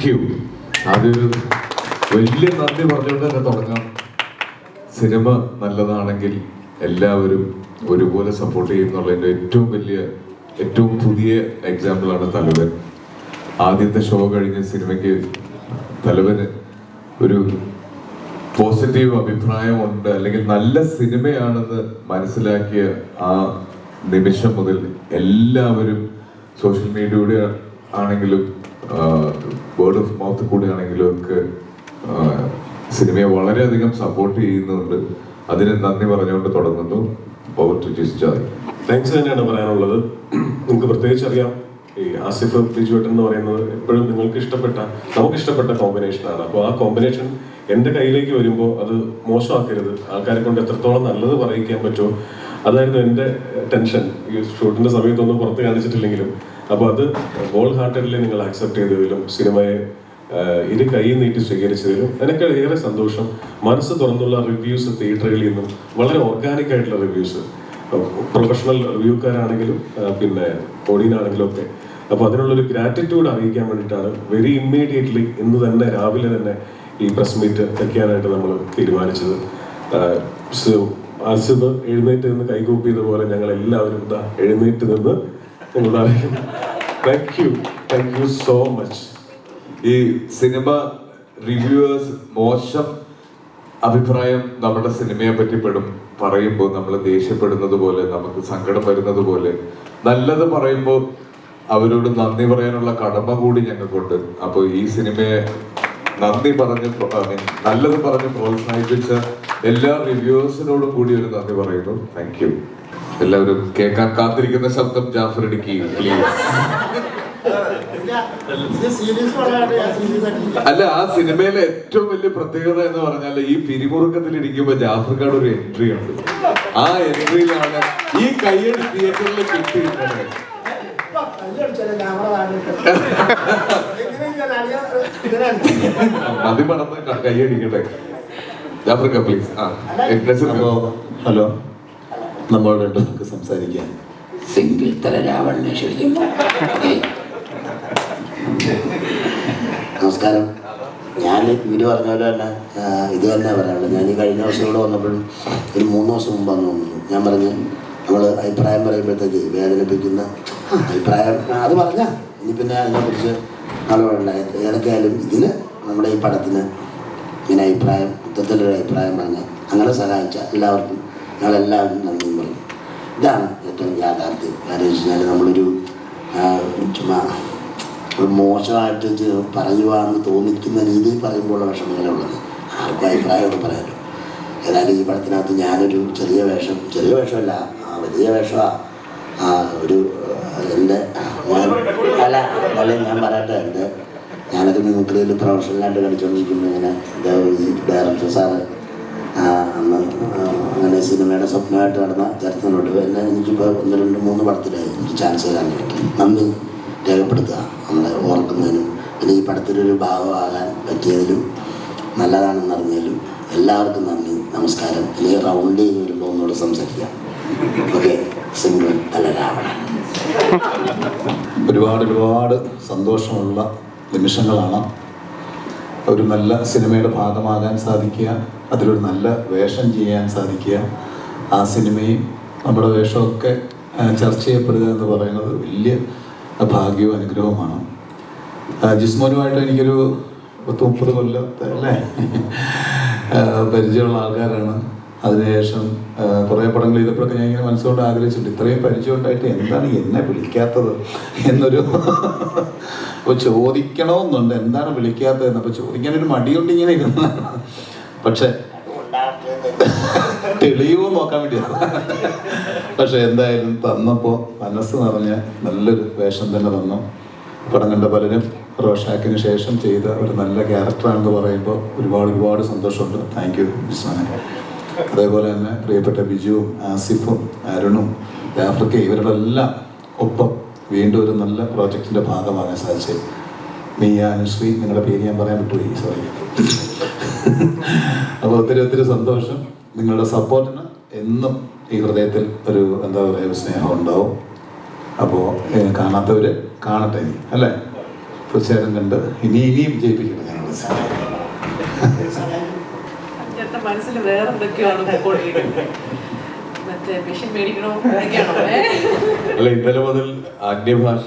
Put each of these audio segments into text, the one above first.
Thank you അതൊരു വലിയ നന്ദി പറഞ്ഞുകൊണ്ട് തന്നെ തുടങ്ങാം. സിനിമ നല്ലതാണെങ്കിൽ എല്ലാവരും ഒരുപോലെ സപ്പോർട്ട് ചെയ്യുന്നുള്ളതിന്റെ ഏറ്റവും വലിയ ഏറ്റവും പുതിയ എക്സാമ്പിളാണ് തലവൻ. ആദ്യത്തെ ഷോ കഴിഞ്ഞ സിനിമയ്ക്ക് തലവന് ഒരു പോസിറ്റീവ് അഭിപ്രായമുണ്ട് അല്ലെങ്കിൽ നല്ല സിനിമയാണെന്ന് മനസ്സിലാക്കിയ ആ നിമിഷം മുതൽ എല്ലാവരും സോഷ്യൽ മീഡിയയുടെ ആണെങ്കിലും വേർഡ് ഓഫ് മൗത്ത് കൂടെയാണെങ്കിലും ഒക്കെ സിനിമയെ വളരെയധികം സപ്പോർട്ട് ചെയ്യുന്നുണ്ട്. അതിന് നന്ദി പറഞ്ഞുകൊണ്ട് തുടങ്ങുന്നു. ടു താങ്ക്സ് തന്നെയാണ് പറയാനുള്ളത്. നിങ്ങൾക്ക് പ്രത്യേകിച്ച് അറിയാം. ഈ ആസിഫ് ബിജുവേട്ടൻ എന്ന് പറയുന്നത് എപ്പോഴും നിങ്ങൾക്ക് ഇഷ്ടപ്പെട്ട നമുക്ക് ഇഷ്ടപ്പെട്ട കോമ്പിനേഷനാണ് അപ്പോൾ ആ കോമ്പിനേഷൻ എന്റെ കയ്യിലേക്ക് വരുമ്പോൾ അത് മോശമാക്കരുത്. ആൾക്കാരെ കൊണ്ട് എത്രത്തോളം നല്ലത് പറയിക്കാൻ പറ്റുമോ. അതായിരുന്നു എന്റെ ടെൻഷൻ. ഈ ഷൂട്ടിന്റെ സമയത്തൊന്നും പുറത്ത് കാണിച്ചിട്ടില്ലെങ്കിലും. അപ്പോൾ അത് ഹോൾ ഹാർട്ടഡിലെ നിങ്ങൾ ആക്സെപ്റ്റ് ചെയ്തതിലും സിനിമയെ ഇരു കൈ നീട്ടി സ്വീകരിച്ചതിലും എനിക്ക് ഏറെ സന്തോഷം. മനസ്സ് തുറന്നുള്ള റിവ്യൂസ് തിയേറ്ററുകളിൽ നിന്നും വളരെ ഓർഗാനിക് ആയിട്ടുള്ള റിവ്യൂസ് പ്രൊഫഷണൽ റിവ്യൂക്കാരാണെങ്കിലും പിന്നെ ഓഡിയനാണെങ്കിലും ഒക്കെ. അപ്പോൾ അതിനുള്ളൊരു ഗ്രാറ്റിറ്റ്യൂഡ് അറിയിക്കാൻ വേണ്ടിയിട്ടാണ് വെരി ഇമ്മീഡിയറ്റ്ലി ഇന്ന് തന്നെ രാവിലെ തന്നെ ഈ പ്രസ് മീറ്റ് വെക്കാനായിട്ട് നമ്മൾ തീരുമാനിച്ചത്. ആസിഫ് എഴുന്നേറ്റ് നിന്ന് കൈകൂപ്പിയതുപോലെ ഞങ്ങൾ എല്ലാവരും എഴുന്നേറ്റ് നിന്ന് അറിയിക്കും thank you thank you so much ഈ സിനിമ റിവ്യൂവേഴ്സ് മോശം അഭിപ്രായം നമ്മുടെ സിനിമയെ പറ്റി പെടും. പറയുമ്പോൾ നമ്മൾ ദേഷ്യപ്പെടുന്നത് പോലെ നമുക്ക് സങ്കടം വരുന്നത് പോലെ. നല്ലത് പറയുമ്പോൾ അവരോട് നന്ദി പറയാനുള്ള കടമ കൂടി ഞങ്ങൾക്കുണ്ട്. അപ്പോൾ ഈ സിനിമയെ നന്ദി പറഞ്ഞ് നല്ലത് പറഞ്ഞ് പ്രോത്സാഹിപ്പിച്ച എല്ലാ റിവ്യൂവേഴ്സിനോടും കൂടി ഒരു നന്ദി പറയുന്നു. താങ്ക് എല്ലാവരും കേൾക്കാൻ കാത്തിരിക്കുന്ന ശബ്ദം ജാഫർ പ്ലീസ് അല്ല ആ സിനിമയിലെ ഏറ്റവും വലിയ പ്രത്യേകത എന്ന് പറഞ്ഞാൽ ഈ പിരിമുറുക്കത്തിൽ ഇരിക്കുമ്പോ ജാഫർക്കാട് ഒരു എൻട്രി ഉണ്ട്. ആ എൻട്രിയിലാണ് ഈ കയ്യടി തിയേറ്ററിൽ കിട്ടിയിരുന്നത്. മതി മറന്ന് കയ്യടിക്കട്ടെ. ജാഫർക്ക പ്ലീസ് ആ ഹലോ. നമ്മൾ രണ്ടും നമുക്ക് സംസാരിക്കാം. സിംഗിൾ തല രാവണനെ ക്ഷണിക്കുന്നു ഓക്കേ. നമസ്കാരം. ഞാൻ ഇവർ പറഞ്ഞ പോലെ തന്നെ ഇത് തന്നെ പറയാനുള്ളത് ഞാൻ ഈ കഴിഞ്ഞ വർഷം ഇവിടെ വന്നപ്പോഴും ഒരു മൂന്ന് ദിവസം മുമ്പ് വന്നു ഞാൻ പറഞ്ഞ് നമ്മൾ അഭിപ്രായം പറയുമ്പോഴത്തേക്ക് വേദനിപ്പിക്കുന്ന അഭിപ്രായം അത് പറഞ്ഞ. ഇനി പിന്നെ അതിനെക്കുറിച്ച് ആളുകളുണ്ട് ഏതൊക്കെയായാലും ഇതിന് നമ്മുടെ ഈ പടത്തിന് ഇങ്ങനെ അഭിപ്രായം മൊത്തത്തിലൊരു അഭിപ്രായം പറഞ്ഞ് അങ്ങനെ സഹായിച്ച എല്ലാവർക്കും ഞങ്ങളെല്ലാവരും പറയും ഇതാണ് ഏറ്റവും യാഥാർത്ഥ്യം. കാര്യം വെച്ച് കഴിഞ്ഞാൽ നമ്മളൊരു ചുമ്മാ ഒരു മോശമായിട്ട് പറയുവാന്ന് തോന്നിക്കുന്ന രീതിയിൽ പറയുമ്പോഴുള്ള വിഷമങ്ങളെ ഉള്ളത്. ആർക്കും അഭിപ്രായമൊക്കെ പറയാമല്ലോ ഏതായാലും ഈ പടത്തിനകത്ത് ഞാനൊരു ചെറിയ വേഷം ചെറിയ വേഷമല്ല വലിയ വേഷമാണ് ഒരു എന്റെ ഞാൻ അല്ല അല്ല ഞാൻ പറയട്ടെ എന്റെ ഞാനൊക്കെ മിമിക്രിയിൽ പ്രൊഫഷണലായിട്ട് കളിച്ചുകൊണ്ടിരിക്കുമ്പോൾ ഇങ്ങനെ ഇത് ഡയറക്ടർ സാറ് അങ്ങനെ സിനിമയുടെ സ്വപ്നമായിട്ട് നടന്ന ചരിത്രമുണ്ട് എന്നെ എനിക്കിപ്പോൾ ഒന്ന് രണ്ട് മൂന്ന് പടത്തിലായി എനിക്ക് ചാൻസ് തരാൻ വേണ്ടി നന്ദി രേഖപ്പെടുത്തുക. നമ്മളെ ഓർക്കുന്നതിനും പിന്നെ ഈ പടത്തിലൊരു ഭാഗമാകാൻ പറ്റിയതിലും നല്ലതാണെന്ന് അറിഞ്ഞതിലും എല്ലാവർക്കും നന്ദി നമസ്കാരം. ഇനി റൗണ്ട് ചെയ്ത് വരുമ്പോൾ ഒന്നുകൂടെ സംസാരിക്കാം. ഓക്കെ സിംഗിൾ അല്ല രാവണൻ. ഒരുപാട് ഒരുപാട് സന്തോഷമുള്ള നിമിഷങ്ങളാണ് ഒരു നല്ല സിനിമയുടെ ഭാഗമാകാൻ സാധിക്കുക അതിലൊരു നല്ല വേഷം ചെയ്യാൻ സാധിക്കുക. ആ സിനിമയും നമ്മുടെ വേഷമൊക്കെ ചർച്ച ചെയ്യപ്പെടുക എന്ന് പറയുന്നത് വലിയ ഭാഗ്യവും അനുഗ്രഹവുമാണ്. ജിസ്മോനുമായിട്ട് എനിക്കൊരു പത്ത് മുപ്പത് കൊല്ലത്തെ അല്ലേ? പരിചയമുള്ള ആൾക്കാരാണ്. അതിനുശേഷം കുറേ പടങ്ങൾ ചെയ്തപ്പോഴൊക്കെ ഞാൻ ഇങ്ങനെ മനസ്സുകൊണ്ട് ആഗ്രഹിച്ചിട്ടുണ്ട്. ഇത്രയും പരിചയം ഉണ്ടായിട്ട് എന്താണ് എന്നെ വിളിക്കാത്തത് എന്നൊരു അപ്പോൾ ചോദിക്കണമെന്നുണ്ട്. എന്താണ് വിളിക്കാത്തതെന്ന്? അപ്പോൾ ചോദിക്കാനൊരു മടിയുണ്ട് ഇങ്ങനെ പക്ഷെ പക്ഷേ തെളിവ് നോക്കാൻ വേണ്ടിയാണ് പക്ഷെ എന്തായാലും തന്നപ്പോൾ മനസ്സ് നിറഞ്ഞ നല്ലൊരു വേഷം തന്നെ തന്നു. പടം കണ്ട പലരും റോഷാക്കിന് ശേഷം ചെയ്ത ഒരു നല്ല ക്യാരക്ടറാണെന്ന് പറയുമ്പോൾ ഒരുപാട് ഒരുപാട് സന്തോഷമുണ്ട്. താങ്ക് യു അതേപോലെ തന്നെ പ്രിയപ്പെട്ട ബിജുവും ആസിഫും അരുണും ആഫ്രിക്ക ഇവരുടെ എല്ലാം ഒപ്പം വീണ്ടും ഒരു നല്ല പ്രോജക്റ്റിന്റെ ഭാഗമാകാൻ സാധിച്ചത് മിയ അനുശ്രീ നിങ്ങളുടെ പേര് ഞാൻ പറയാൻ പറ്റുമോ സോറി അപ്പോൾ ഒത്തിരി ഒത്തിരി സന്തോഷം. നിങ്ങളുടെ സപ്പോർട്ടിന് എന്നും ഈ ഹൃദയത്തിൽ ഒരു എന്താ പറയുക സ്നേഹം ഉണ്ടാവും. അപ്പോൾ കാണാത്തവർ കാണട്ടെ ഇനി അല്ലേ? തീർച്ചയായിട്ടും കണ്ട് ഇനി ഇനിയും ജയിപ്പിക്കണം ഞങ്ങളുടെ സിനിമ ചേട്ടന്റെ മനസ്സിൽ വേറെ എന്തൊക്കെയാണ് പോയിക്കൊണ്ടിരിക്കുന്നത്? അല്ല ഇന്നലെ മുതൽ അന്യഭാഷ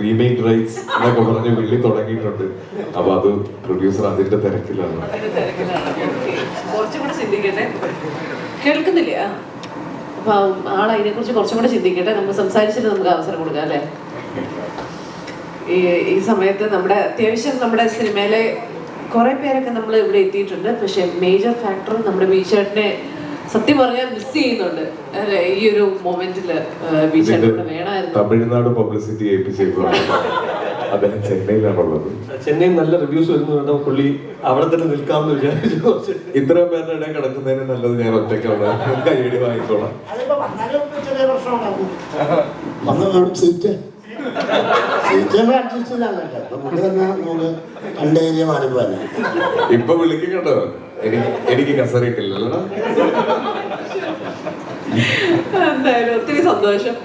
റീമേക്ക് റൈറ്റ്സ് എന്നൊക്കെ പറഞ്ഞ് വിളി തുടങ്ങിയിട്ടുണ്ട്. അപ്പൊ അത് പ്രൊഡ്യൂസർ അതിന്റെ തിരക്കിലാണ്. കുറച്ചും കൂടെ ചിന്തിക്കട്ടെ. കേൾക്കുന്നില്ല. അപ്പൊ ആൾ അതിനെ കുറിച്ച് കുറച്ചും കൂടെ ചിന്തിക്കട്ടെ. നമുക്ക് സംസാരിച്ചിട്ട് നമുക്ക് അവസരം കൊടുക്കാം അല്ലേ? ഈ ഈ സമയത്ത് നമ്മുടെ അത്യാവശ്യം നമ്മുടെ സിനിമയിലെ കുറെ പേരൊക്കെ നമ്മൾ ഇവിടെ എത്തിയിട്ടുണ്ട്. പക്ഷെ മേജർ ഫാക്ടർ നമ്മുടെ ബീച്ചേട്ടനെ സത്യം പറഞ്ഞാൽ മിസ് ചെയ്യുന്നുണ്ട്. ഈ ഒരു മൊമെന്റിൽ വേണമായിരുന്നു. തമിഴ്നാട് പബ്ലിസിറ്റി ഏൽപ്പിച്ചേക്കുവാണ്. അദ്ദേഹം ചെന്നൈയിലാണുള്ളത്. ചെന്നൈ നല്ല റിവ്യൂസ് വരുന്നുണ്ട്. പുള്ളി അവിടെ തന്നെ നിൽക്കാമെന്ന് വിചാരിച്ചു. ഇത്രയും പേരുടെ ഇടയിൽ കിടക്കുന്നതിന് നല്ലത് ഞാൻ ഒറ്റയ്ക്കാണ്. കൈയടി വാങ്ങിക്കോളാം. അഡ്ജസ്റ്റ് ചെയ്താണല്ലോ നമുക്ക് കണ്ട ഏരിയ ഇപ്പൊ വിളിക്കും എനിക്ക് എനിക്ക് കസറിയിട്ടില്ലല്ലോ എന്തായാലും ഒത്തിരി സന്തോഷം.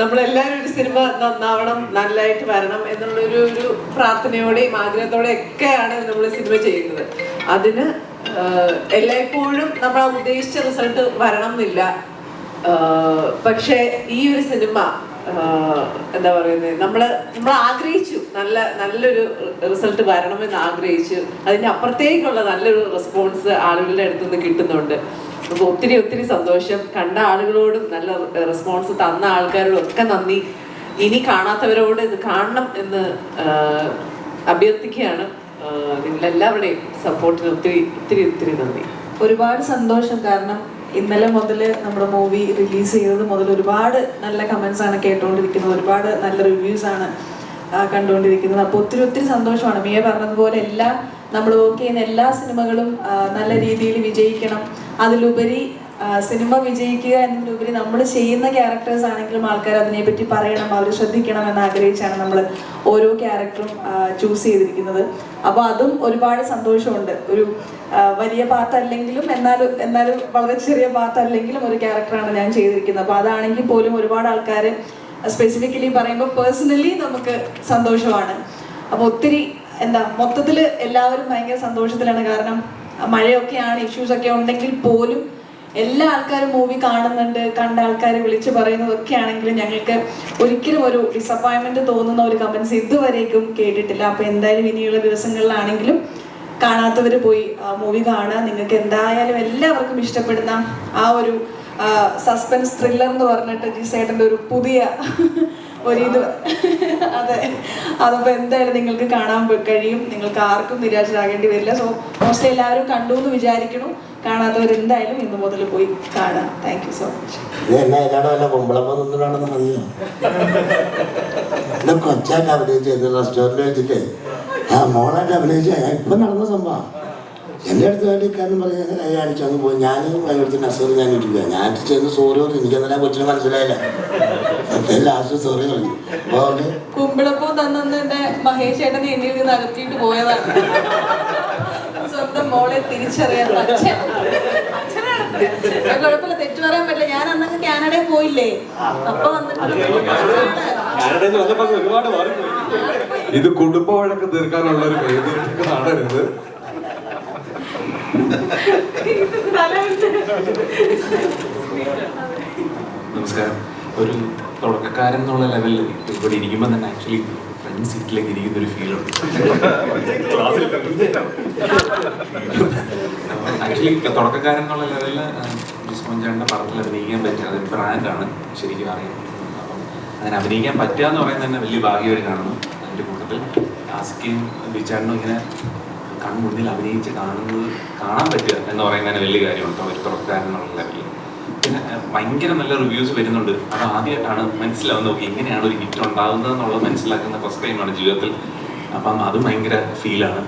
നമ്മളെല്ലാവരും ഒരു സിനിമ നന്നാവണം നല്ലതായിട്ട് വരണം എന്നുള്ളൊരു ഒരു പ്രാർത്ഥനയോടെയും ആഗ്രഹത്തോടെയും ഒക്കെയാണ് നമ്മൾ സിനിമ ചെയ്യുന്നത്. അതിന് എല്ലായ്പ്പോഴും നമ്മൾ ആ ഉദ്ദേശിച്ച റിസൾട്ട് വരണം എന്നില്ല പക്ഷേ ഈ ഒരു സിനിമ എന്താ പറയുന്നത് നമ്മൾ നമ്മൾ ആഗ്രഹിച്ചു. നല്ല നല്ലൊരു റിസൾട്ട് വരണമെന്ന് ആഗ്രഹിച്ചു. അതിന്റെ അപ്പുറത്തേക്കുള്ള നല്ലൊരു റെസ്പോൺസ് ആളുകളുടെ അടുത്ത് നിന്ന് കിട്ടുന്നുണ്ട്. അപ്പോൾ ഒത്തിരി ഒത്തിരി സന്തോഷം. കണ്ട ആളുകളോടും നല്ല റെസ്പോൺസ് തന്ന ആൾക്കാരോടും ഒക്കെ നന്ദി. ഇനി കാണാത്തവരോട് ഇത് കാണണം എന്ന് അഭ്യർത്ഥിക്കുകയാണ്. നിങ്ങളെല്ലാവരുടെയും സപ്പോർട്ടിന് ഒത്തിരി ഒത്തിരി ഒത്തിരി നന്ദി. ഒരുപാട് സന്തോഷം. കാരണം ഇന്നലെ മുതൽ നമ്മുടെ മൂവി റിലീസ് ചെയ്തത് മുതൽ ഒരുപാട് നല്ല കമൻസ് ആണ് കേട്ടുകൊണ്ടിരിക്കുന്നത് ഒരുപാട് നല്ല റിവ്യൂസ് ആണ് കണ്ടുകൊണ്ടിരിക്കുന്നത് അപ്പോൾ ഒത്തിരി ഒത്തിരി സന്തോഷമാണ്. മിയ പറഞ്ഞതുപോലെ എല്ലാ നമ്മൾ വർക്ക് ചെയ്യുന്ന എല്ലാ സിനിമകളും നല്ല രീതിയിൽ വിജയിക്കണം. അതിലുപരി സിനിമ വിജയിക്കുക എന്നതിലുപരി നമ്മൾ ചെയ്യുന്ന ക്യാരക്ടേഴ്സ് ആണെങ്കിലും ആൾക്കാർ അതിനെപ്പറ്റി പറയണം അവർ ശ്രദ്ധിക്കണം എന്ന് ആഗ്രഹിച്ചാണ് നമ്മൾ ഓരോ ക്യാരക്ടറും ചൂസ് ചെയ്തിരിക്കുന്നത്. അപ്പോൾ അതും ഒരുപാട് സന്തോഷമുണ്ട്. ഒരു വലിയ പാർട്ടല്ലെങ്കിലും എന്നാലും എന്നാലും വളരെ ചെറിയ പാർട്ടല്ലെങ്കിലും ഒരു ക്യാരക്ടറാണ് ഞാൻ ചെയ്തിരിക്കുന്നത്. അപ്പോൾ അതാണെങ്കിൽ പോലും ഒരുപാട് ആൾക്കാർ സ്പെസിഫിക്കലി പറയുമ്പോൾ പേഴ്സണലി നമുക്ക് സന്തോഷമാണ്. അപ്പോൾ ഒത്തിരി എന്താ മൊത്തത്തിൽ എല്ലാവരും ഭയങ്കര സന്തോഷത്തിലാണ്. കാരണം മഴയൊക്കെയാണ് ഇഷ്യൂസ് ഒക്കെ ഉണ്ടെങ്കിൽ പോലും എല്ലാ ആൾക്കാരും മൂവി കാണുന്നുണ്ട് കണ്ട ആൾക്കാർ വിളിച്ചു പറയുന്നതൊക്കെ ആണെങ്കിലും ഞങ്ങൾക്ക് ഒരിക്കലും ഒരു ഡിസപ്പോയിൻമെന്റ് തോന്നുന്ന ഒരു കമന്റ്സ് ഇതുവരേക്കും കേട്ടിട്ടില്ല. അപ്പൊ എന്തായാലും ഇനിയുള്ള ദിവസങ്ങളിലാണെങ്കിലും കാണാത്തവർ പോയി മൂവി കാണുക. നിങ്ങൾക്ക് എന്തായാലും എല്ലാവർക്കും ഇഷ്ടപ്പെടുന്ന ആ ഒരു സസ്പെൻസ് ത്രില്ലർ എന്ന് പറഞ്ഞിട്ട് ജിസേട്ടന്റെ ഒരു പുതിയ ഒരു ഇത്. അതെ. അതപ്പോൾ എന്തായാലും നിങ്ങൾക്ക് കാണാൻ കഴിയും. നിങ്ങൾക്ക് ആർക്കും നിരാശരാകേണ്ടി വരില്ല. സോ മോസ്റ്റ്ലി എല്ലാവരും കണ്ടു എന്ന് വിചാരിക്കണു കാണാത്തവർ എന്തായാലും ഇന്ന് മുതൽ പോയി കാണാം താങ്ക് യു സോ മച്ച് കൊച്ചായിട്ട് അഭിനയിച്ചത് റെസ്റ്റോറന്റ് വെച്ചിട്ട്. ആ മോളായിട്ട് അഭിനയിച്ച ഇപ്പം നടന്ന സംഭവം. എന്റെ അടുത്ത് വേണ്ടി കാര്യം പറഞ്ഞ് ഞാൻ കൈ അടിച്ചു അങ്ങ് പോയി. ഞാൻ വൈകിട്ട് നസൂർ ഞാൻ ഇട്ടില്ല ഞാൻ ചെന്ന് സോറി പറഞ്ഞു. എനിക്ക് എന്നാലും കൊച്ചിനെ മനസ്സിലായില്ല. സത്യം ലാസ്റ്റ് സോറി പറഞ്ഞു. അപ്പോൾ അവിടെ കുമ്പിളപ്പൂ തന്നെന്ന് എന്റെ മഹേഷ് ഏട്ടനെ എന്നിൽ നിന്ന് അകത്തിയിട്ട് പോയതാണ്. സ്വന്തം മോളെ തിരിച്ചറിയാൻ അച്ഛൻ. കുഴപ്പമില്ല തെറ്റു പറയാൻ പറ്റില്ല. ഞാൻ അന്നൊക്കെ കാനഡയിൽ പോയില്ലേ? അപ്പൊ വന്നിട്ട് ഇത് കുടുംബ വഴക്ക് തീർക്കാനുള്ള ഒരു വേദിയിലേക്ക് കാണരുത് നമസ്കാരം. ഒരു തുടക്കക്കാരൻ എന്നുള്ള ലെവലിൽ ഇവിടെ ഇരിക്കുമ്പോൾ തന്നെ ആക്ച്വലി ഫ്രണ്ട് സീറ്റിലേക്ക് ഇരിക്കുന്ന ഒരു ഫീൽ ഉണ്ട്. ആക്ച്വലി തുടക്കക്കാരൻ എന്നുള്ള ലെവലിൽ ജിസ്മോഞ്ചാണ്ട പടത്തിൽ അഭിനയിക്കാൻ പറ്റുക അതൊരു ബ്രാൻഡാണ് ശരിക്കും അറിയാം. അപ്പം അങ്ങനെ അഭിനയിക്കാൻ പറ്റുക എന്ന് പറയുന്നത് തന്നെ വലിയ ഭാഗ്യമായിട്ട് കാണുന്നു. അതിന്റെ കൂടുതൽ ആസ്കിയും ബിച്ചാണ്ടും ഇങ്ങനെ കൺമുന്നിൽ അഭിനയിച്ച് കാണുന്നത് കാണാൻ പറ്റുക. എന്ന് പറയുന്നതിന് വലിയ കാര്യമാണ്. ഒരു എന്നുള്ള ലെവലിൽ. പിന്നെ ഭയങ്കര നല്ല റിവ്യൂസ് വരുന്നുണ്ട്. അത് ആദ്യമായിട്ടാണ് മനസ്സിലാവുന്നത്. ഓക്കെ എങ്ങനെയാണ് ഒരു ഹിറ്റ് ഉണ്ടാകുന്നത് എന്നുള്ളത് മനസ്സിലാക്കുന്ന ഫസ്റ്റ് ടൈമാണ് ജീവിതത്തിൽ. അപ്പം അത് ഭയങ്കര ഫീലാണ്